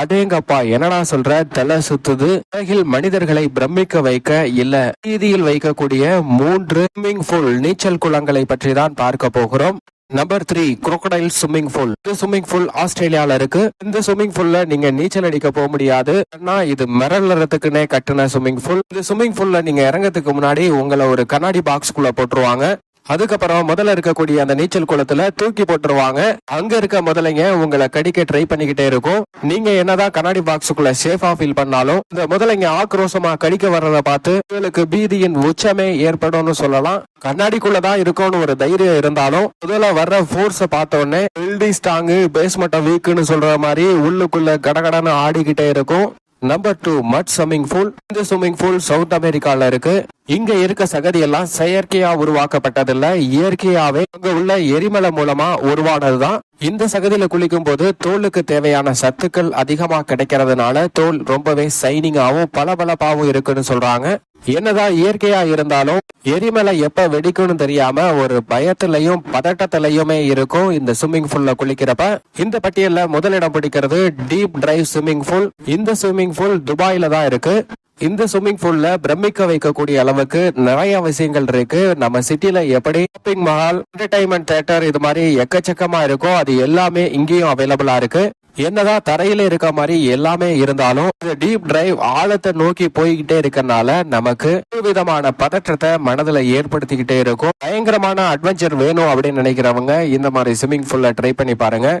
அடேங்கப்பா என்னடா சொல்ற? தலை சுத்துது. உலகில் மனிதர்களை பிரமிக்க வைக்க இல்ல வீதியில் வைக்கக்கூடிய மூன்று ஸ்விம்மிங் பூல் நீச்சல் குளங்களை பற்றி தான் பார்க்க போகிறோம். Number three crocodile swimming pool இந்த ஸ்விம்மிங் பூல் ஆஸ்திரேலியால இருக்கு. இந்த ஸ்விம்மிங் பூல்ல நீங்க நீச்சல் அடிக்க போக முடியாது. ஆனா இது மிரளறதுக்குன்னே கட்டின ஸ்விம்மிங் பூல் இந்த ஸ்விம்மிங் பூல்ல நீங்க இறங்கறதுக்கு முன்னாடி உங்களை ஒரு கண்ணாடி பாக்ஸ்குள்ள போட்டுருவாங்க. அதுக்கப்புறம் முதல்ல இருக்கக்கூடிய அந்த நீச்சல் குளத்துல தூக்கி போட்டுருவாங்க. அங்க இருக்க முதலைங்க உங்களை கடிக்க ட்ரை பண்ணிக்கிட்டே இருக்கும். நீங்க என்னதான் கண்ணாடி பாக்ஸுக்குள்ள சேஃபா ஃபீல் பண்ணாலும் இந்த முதலைங்க ஆக்ரோஷமா கடிக்க வர்றத பார்த்து உங்களுக்கு பீதியின் உச்சமே ஏற்படும்னு சொல்லலாம். கண்ணாடிக்குள்ளதான் இருக்கும்னு ஒரு தைரியம் இருந்தாலும் முதல்ல வர்ற ஃபோர்ஸ பார்த்த உடனே பில்டிங் ஸ்ட்ராங்கு வீக்குன்னு சொல்ற மாதிரி உள்ளுக்குள்ள கடகடன்னு ஆடிக்கிட்டே இருக்கும். Number two mud swimming pool இந்த ஸ்விம்மிங் பூல் சவுத் அமெரிக்கால இருக்கு. இங்க இருக்க சகதி எல்லாம் செயற்கையா உருவாக்கப்பட்டதில்ல. இயற்கையாவே அங்க உள்ள எரிமலை மூலமா உருவானதுதான். இந்த சகதியில குளிக்கும் போது தோலுக்கு தேவையான சத்துக்கள் அதிகமா கிடைக்கிறதுனால தோல் ரொம்பவே சைனிங்காவும் பளபளப்பாவும் இருக்குன்னு சொல்றாங்க. என்னதான் இயற்கையா இருந்தாலும் எரிமலை எப்ப வெடிக்கும்னு தெரியாம ஒரு பயத்திலையும் பதட்டத்திலையுமே இருக்கும் இந்த ஸ்விம்மிங் பூல்ல குளிக்கிறப்ப. இந்த பட்டியல்ல முதலிடம் பிடிக்கிறது டீப் டிரைவ் ஸ்விம்மிங் பூல் இந்த ஸ்விம்மிங் பூல் துபாயில தான் இருக்கு. இந்த ஸ்விம்மிங் பூல்ல பிரமிக்க வைக்கக்கூடிய அளவுக்கு நிறைய விஷயங்கள் இருக்கு. நம்ம சிட்டில எப்படி? ஷாப்பிங் மால் என்டர்டைன்மெண்ட் தேட்டர் இது மாதிரி எக்கச்சக்கமா இருக்கும் அது எல்லாமே இங்கேயும் அவைலபிளா இருக்கு. என்னதான் தரையில இருக்க மாதிரி எல்லாமே இருந்தாலும் இந்த டீப் டிரைவ் ஆழத்தை நோக்கி போய்கிட்டே இருக்கறனால நமக்கு ஒரு விதமான பதற்றத்தை மனதுல ஏற்படுத்திக்கிட்டே இருக்கும். பயங்கரமான அட்வென்ச்சர் வேணும் அப்படின்னு நினைக்கிறவங்க இந்த மாதிரி ஸ்விம்மிங் பூல்ல ட்ரை பண்ணி பாருங்க.